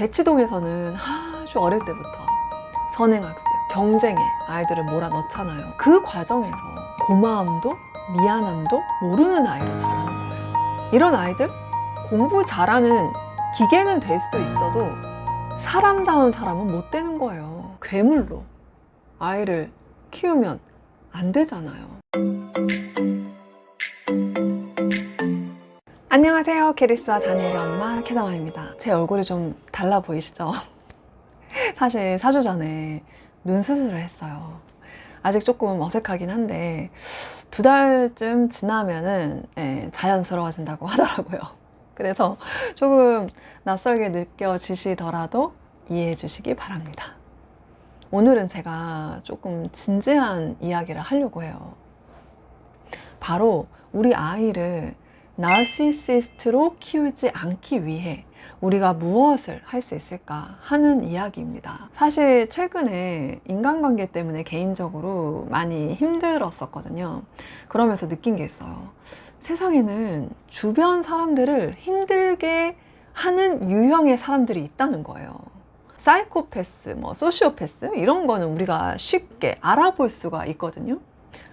대치동에서는 아주 어릴 때부터 선행학습, 경쟁에 아이들을 몰아넣잖아요. 그 과정에서 고마움도 미안함도 모르는 아이로 자라는 거예요. 이런 아이들 공부 잘하는 기계는 될 수 있어도 사람다운 사람은 못 되는 거예요. 괴물로 아이를 키우면 안 되잖아요. 안녕하세요. 캐리스와 다니엘의 엄마 캐다마입니다. 제 얼굴이 좀 달라 보이시죠? 사실 4주 전에 눈 수술을 했어요. 아직 조금 어색하긴 한데 두 달쯤 지나면은 예, 자연스러워진다고 하더라고요. 그래서 조금 낯설게 느껴지시더라도 이해해 주시기 바랍니다. 오늘은 제가 조금 진지한 이야기를 하려고 해요. 바로 우리 아이를 나르시시스트로 키우지 않기 위해 우리가 무엇을 할 수 있을까 하는 이야기입니다. 사실 최근에 인간관계 때문에 개인적으로 많이 힘들었었거든요. 그러면서 느낀 게 있어요. 세상에는 주변 사람들을 힘들게 하는 유형의 사람들이 있다는 거예요. 사이코패스, 뭐 소시오패스 이런 거는 우리가 쉽게 알아볼 수가 있거든요.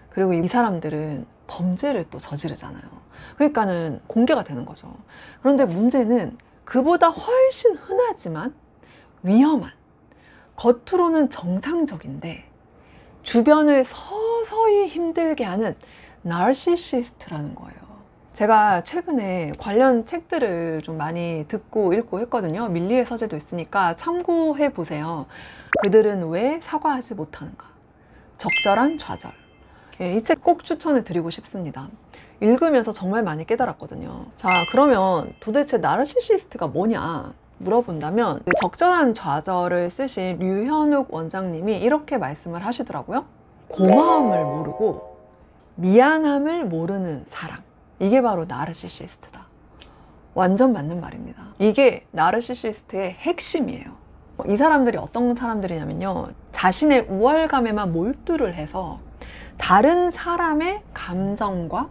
그리고 이 사람들은 범죄를 또 저지르잖아요. 그러니까는 공개가 되는 거죠. 그런데 문제는 그보다 훨씬 흔하지만 위험한 겉으로는 정상적인데 주변을 서서히 힘들게 하는 나르시시스트라는 거예요. 제가 최근에 관련 책들을 좀 많이 듣고 읽고 했거든요. 밀리의 서재도 있으니까 참고해 보세요. 그들은 왜 사과하지 못하는가? 적절한 좌절. 예, 이 책 꼭 추천을 드리고 싶습니다. 읽으면서 정말 많이 깨달았거든요. 자, 그러면 도대체 나르시시스트가 뭐냐? 물어본다면 그 적절한 좌절을 쓰신 류현욱 원장님이 이렇게 말씀을 하시더라고요. 고마움을 모르고 미안함을 모르는 사람. 이게 바로 나르시시스트다. 완전 맞는 말입니다. 이게 나르시시스트의 핵심이에요. 이 사람들이 어떤 사람들이냐면요. 자신의 우월감에만 몰두를 해서 다른 사람의 감정과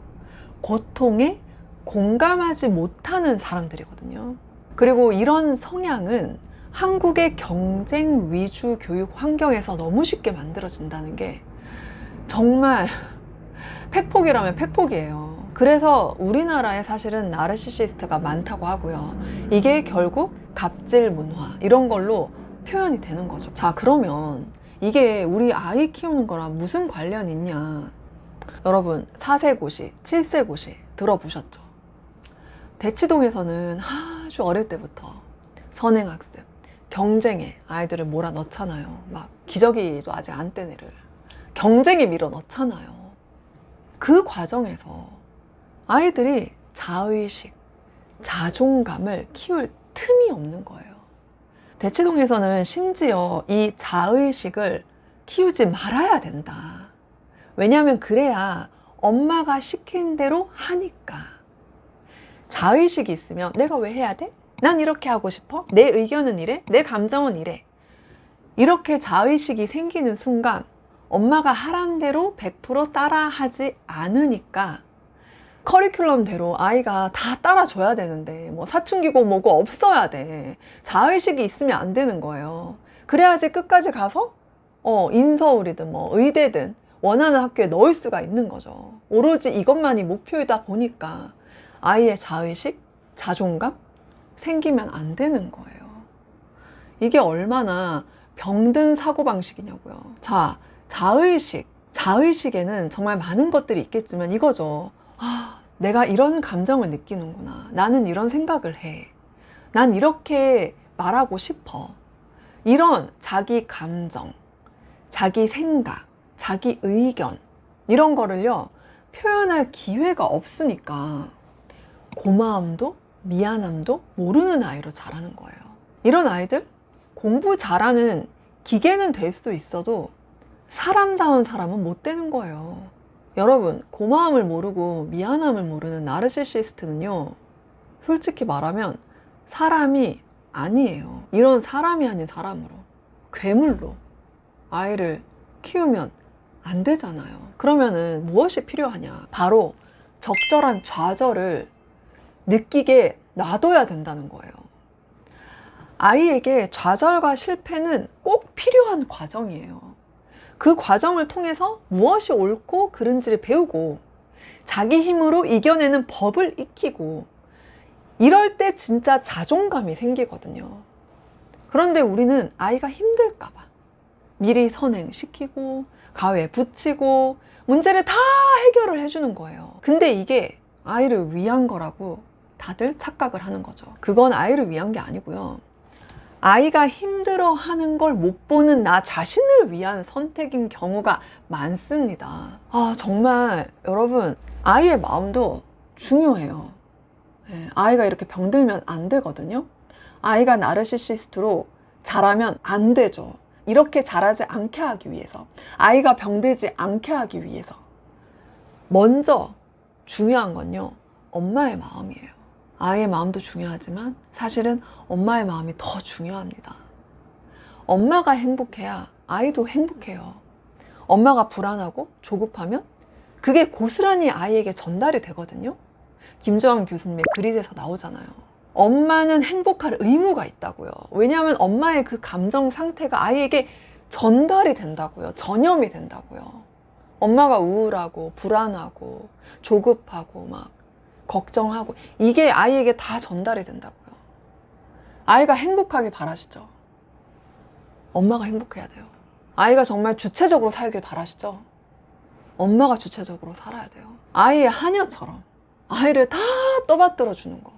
고통에 공감하지 못하는 사람들이거든요. 그리고 이런 성향은 한국의 경쟁 위주 교육 환경에서 너무 쉽게 만들어진다는 게 정말 팩폭이라면 팩폭이에요. 그래서 우리나라에 사실은 나르시시스트가 많다고 하고요. 이게 결국 갑질 문화 이런 걸로 표현이 되는 거죠. 자, 그러면 이게 우리 아이 키우는 거랑 무슨 관련이 있냐? 여러분, 4세 고시, 7세 고시 들어보셨죠? 대치동에서는 아주 어릴 때부터 선행학습, 경쟁에 아이들을 몰아넣잖아요. 막 기저귀도 아직 안 뗀 애를 경쟁에 밀어 넣잖아요. 그 과정에서 아이들이 자의식, 자존감을 키울 틈이 없는 거예요. 대치동에서는 심지어 이 자의식을 키우지 말아야 된다. 왜냐하면 그래야 엄마가 시킨 대로 하니까. 자의식이 있으면 내가 왜 해야 돼? 난 이렇게 하고 싶어? 내 의견은 이래? 내 감정은 이래? 이렇게 자의식이 생기는 순간 엄마가 하란 대로 100% 따라하지 않으니까 커리큘럼대로 아이가 다 따라줘야 되는데 뭐 사춘기고 뭐고 없어야 돼. 자의식이 있으면 안 되는 거예요. 그래야지 끝까지 가서 어, 인서울이든 뭐 의대든 원하는 학교에 넣을 수가 있는 거죠. 오로지 이것만이 목표이다 보니까 아이의 자의식, 자존감 생기면 안 되는 거예요. 이게 얼마나 병든 사고방식이냐고요. 자, 자의식. 자의식에는 정말 많은 것들이 있겠지만 이거죠. 아, 내가 이런 감정을 느끼는구나. 나는 이런 생각을 해. 난 이렇게 말하고 싶어. 이런 자기 감정, 자기 생각, 자기 의견, 이런 거를요, 표현할 기회가 없으니까 고마움도 미안함도 모르는 아이로 자라는 거예요. 이런 아이들 공부 잘하는 기계는 될 수 있어도 사람다운 사람은 못 되는 거예요. 여러분, 고마움을 모르고 미안함을 모르는 나르시시스트는요, 솔직히 말하면 사람이 아니에요. 이런 사람이 아닌 사람으로, 괴물로 아이를 키우면 안 되잖아요. 그러면은 무엇이 필요하냐? 바로 적절한 좌절을 느끼게 놔둬야 된다는 거예요. 아이에게 좌절과 실패는 꼭 필요한 과정이에요. 그 과정을 통해서 무엇이 옳고 그른지를 배우고 자기 힘으로 이겨내는 법을 익히고 이럴 때 진짜 자존감이 생기거든요. 그런데 우리는 아이가 힘들까봐 미리 선행시키고 가위에 붙이고 문제를 다 해결을 해주는 거예요. 근데 이게 아이를 위한 거라고 다들 착각을 하는 거죠. 그건 아이를 위한 게 아니고요. 아이가 힘들어 하는 걸 못 보는 나 자신을 위한 선택인 경우가 많습니다. 아, 정말 여러분, 아이의 마음도 중요해요. 예, 아이가 이렇게 병들면 안 되거든요. 아이가 나르시시스트로 자라면 안 되죠. 이렇게 자라지 않게 하기 위해서. 아이가 병들지 않게 하기 위해서. 먼저 중요한 건요. 엄마의 마음이에요. 아이의 마음도 중요하지만 사실은 엄마의 마음이 더 중요합니다. 엄마가 행복해야 아이도 행복해요. 엄마가 불안하고 조급하면 그게 고스란히 아이에게 전달이 되거든요. 김주환 교수님의 글잇에서 나오잖아요. 엄마는 행복할 의무가 있다고요. 왜냐하면 엄마의 그 감정 상태가 아이에게 전달이 된다고요. 전염이 된다고요. 엄마가 우울하고 불안하고 조급하고 막 걱정하고 이게 아이에게 다 전달이 된다고요. 아이가 행복하길 바라시죠. 엄마가 행복해야 돼요. 아이가 정말 주체적으로 살길 바라시죠. 엄마가 주체적으로 살아야 돼요. 아이의 하녀처럼 아이를 다 떠받들어 주는 거.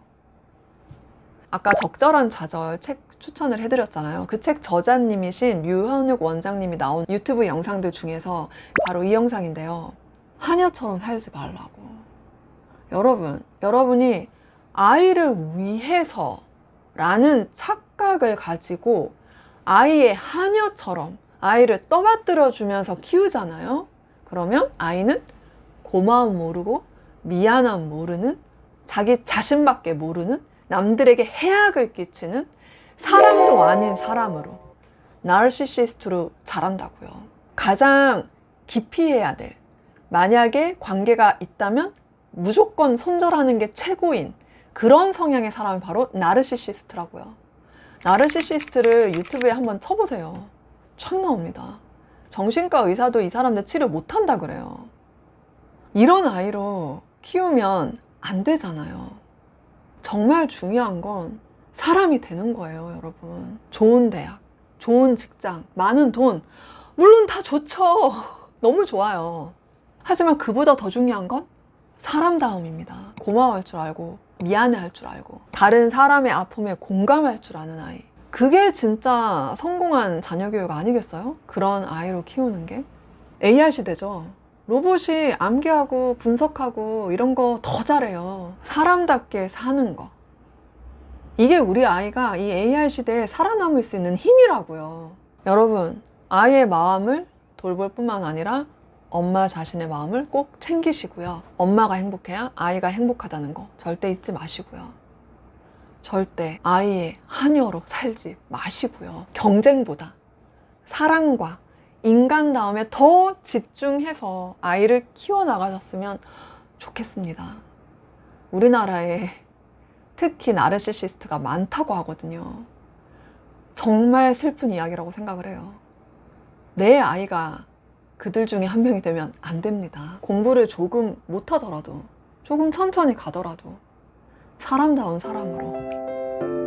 아까 적절한 좌절 책 추천을 해드렸잖아요. 그 책 저자님이신 유현욱 원장님이 나온 유튜브 영상들 중에서 바로 이 영상인데요. 하녀처럼 살지 말라고. 여러분, 여러분이 아이를 위해서 라는 착각을 가지고 아이의 하녀처럼 아이를 떠받들어 주면서 키우잖아요. 그러면 아이는 고마움 모르고 미안함 모르는 자기 자신밖에 모르는 남들에게 해악을 끼치는 사람도 아닌 사람으로 나르시시스트로 자란다고요. 가장 깊이 해야 될 만약에 관계가 있다면 무조건 손절하는 게 최고인 그런 성향의 사람이 바로 나르시시스트라고요. 나르시시스트를 유튜브에 한번 쳐보세요. 촥 나옵니다. 정신과 의사도 이 사람들 치료 못한다 그래요. 이런 아이로 키우면 안 되잖아요. 정말 중요한 건 사람이 되는 거예요, 여러분. 좋은 대학, 좋은 직장, 많은 돈. 물론 다 좋죠. 너무 좋아요. 하지만 그보다 더 중요한 건 사람다움입니다. 고마워할 줄 알고, 미안해할 줄 알고, 다른 사람의 아픔에 공감할 줄 아는 아이. 그게 진짜 성공한 자녀 교육 아니겠어요? 그런 아이로 키우는 게. AI 시대죠. 로봇이 암기하고 분석하고 이런 거 더 잘해요. 사람답게 사는 거. 이게 우리 아이가 이 AI 시대에 살아남을 수 있는 힘이라고요. 여러분, 아이의 마음을 돌볼 뿐만 아니라 엄마 자신의 마음을 꼭 챙기시고요. 엄마가 행복해야 아이가 행복하다는 거 절대 잊지 마시고요. 절대 아이의 하녀로 살지 마시고요. 경쟁보다 사랑과 인간 다음에 더 집중해서 아이를 키워나가셨으면 좋겠습니다. 우리나라에 특히 나르시시스트가 많다고 하거든요. 정말 슬픈 이야기라고 생각을 해요. 내 아이가 그들 중에 한 명이 되면 안 됩니다. 공부를 조금 못하더라도, 조금 천천히 가더라도, 사람다운 사람으로,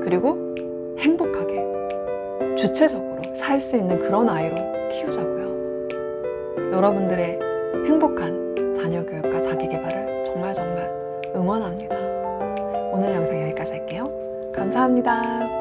그리고 행복하게, 주체적으로 살 수 있는 그런 아이로 키우자고요. 여러분들의 행복한 자녀 교육과 자기 개발을 정말 정말 응원합니다. 오늘 영상 여기까지 할게요. 감사합니다.